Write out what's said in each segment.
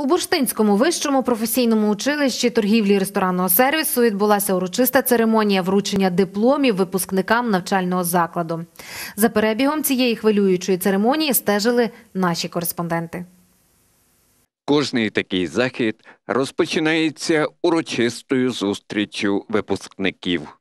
У Бурштинському вищому професійному училищі торгівлі і ресторанного сервісу відбулася урочиста церемонія вручення дипломів випускникам навчального закладу. За перебігом цієї хвилюючої церемонії стежили наші кореспонденти. Кожний такий захід розпочинається урочистою зустріччю випускників.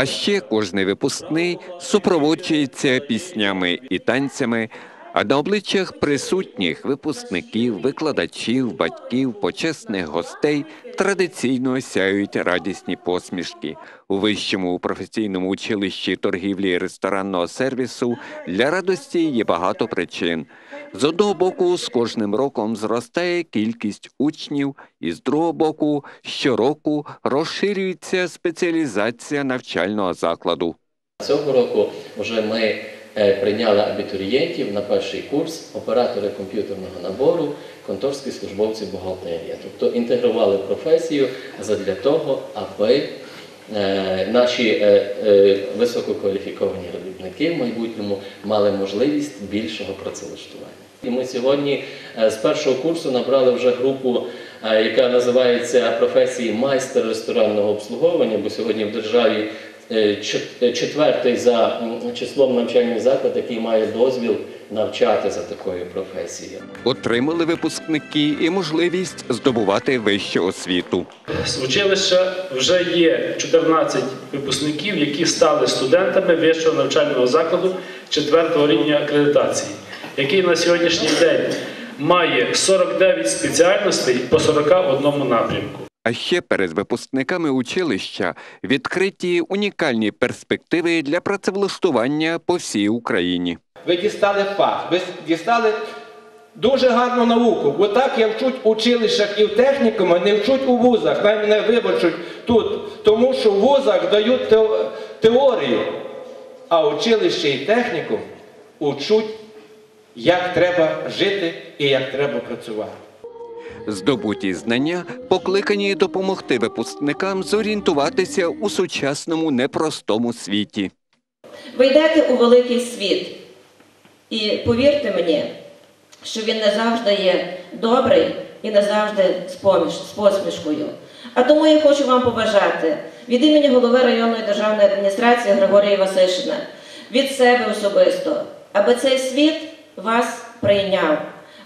А ще кожний випускний супроводжується піснями і танцями, а на обличчях присутніх випускників, викладачів, батьків, почесних гостей традиційно сяють радісні посмішки. У вищому професійному училищі торгівлі і ресторанного сервісу для радості є багато причин. З одного боку, з кожним роком зростає кількість учнів, і з другого боку, щороку розширюється спеціалізація навчального закладу. Цього року вже ми е, прийняли абітурієнтів на перший курс оператори комп'ютерного набору, конторські службовці бухгалтерія. Тобто інтегрували професію задля того, аби наші е, е, висококваліфіковані робітники в майбутньому мали можливість більшого працевлаштування. І ми сьогодні е, з першого курсу набрали вже групу, е, яка називається професії майстер ресторанного обслуговування, бо сьогодні в державі е, чет- е, четвертий за числом навчальний заклад, який має дозвіл навчати за такою професією. Отримали випускники і можливість здобувати вищу освіту. З училища вже є 14 випускників, які стали студентами вищого навчального закладу 4 рівня акредитації, який на сьогоднішній день має 49 спеціальностей по 41 напрямку. А ще перед випускниками училища відкриті унікальні перспективи для працевлаштування по всій Україні. Ви дістали фах, ви дістали дуже гарну науку, бо так як вчуть в училищах і в технікумах, не вчуть у вузах. Най мене вибачуть тут, тому що в вузах дають теорію, а училище і технікум учуть, як треба жити і як треба працювати. Здобуті знання покликані допомогти випускникам зорієнтуватися у сучасному непростому світі. Ви йдете у великий світ. І повірте мені, що він не завжди є добрий і не завжди з, поміж, з посмішкою. А тому я хочу вам побажати від імені голови районної державної адміністрації Григорія Васишина, від себе особисто, аби цей світ вас прийняв,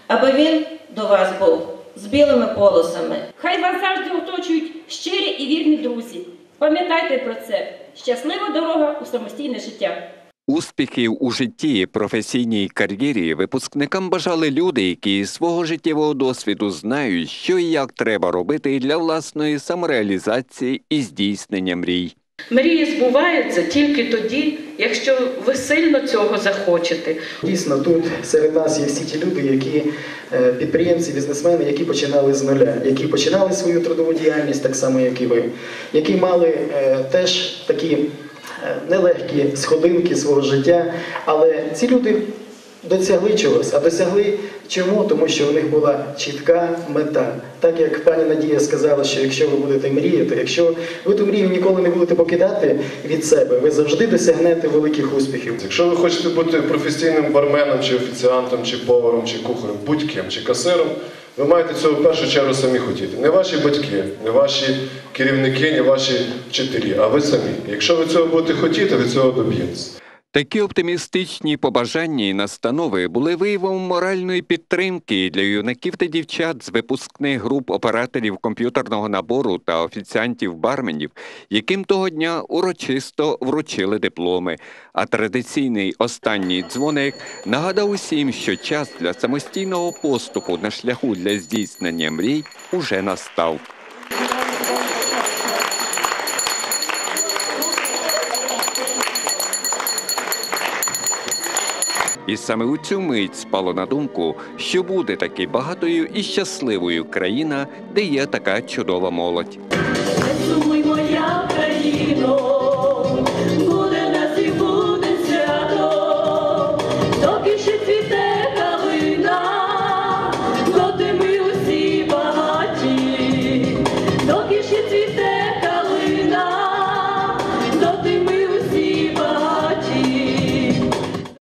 аби він до вас був з білими полосами, Хай вас завжди оточують щирі і вірні друзі. Пам'ятайте про це. Щаслива дорога у самостійне життя. Успіхів у житті і професійній кар'єрі випускникам бажали люди, які із свого життєвого досвіду знають, що і як треба робити для власної самореалізації і здійснення мрій. Мрії збуваються тільки тоді, якщо ви сильно цього захочете. Дійсно, тут серед нас є всі ті люди, які е, підприємці, бізнесмени, які починали з нуля, які починали свою трудову діяльність так само, як і ви, які мали е, теж такі нелегкі сходинки свого життя, але ці люди досягли чогось, а досягли чому? Тому що у них була чітка мета. Так як пані Надія сказала, що якщо ви будете мріяти, якщо ви ту мрію ніколи не будете покидати від себе, ви завжди досягнете великих успіхів. Якщо ви хочете бути професійним барменом, чи офіціантом, чи поваром, чи кухарем, будь-ким, чи касиром, ви маєте цього в першу чергу самі хотіти. Не ваші батьки, не ваші керівники, не ваші вчителі, а ви самі. Якщо ви цього будете хотіти, ви цього доб'єтеся. Такі оптимістичні побажання і настанови були виявом моральної підтримки для юнаків та дівчат з випускних груп операторів комп'ютерного набору та офіціантів-барменів, яким того дня урочисто вручили дипломи. А традиційний останній дзвоник нагадав усім, що час для самостійного поступу на шляху для здійснення мрій уже настав. Саме у цю мить спало на думку, що буде таки багатою і щасливою країна, де є така чудова молодь.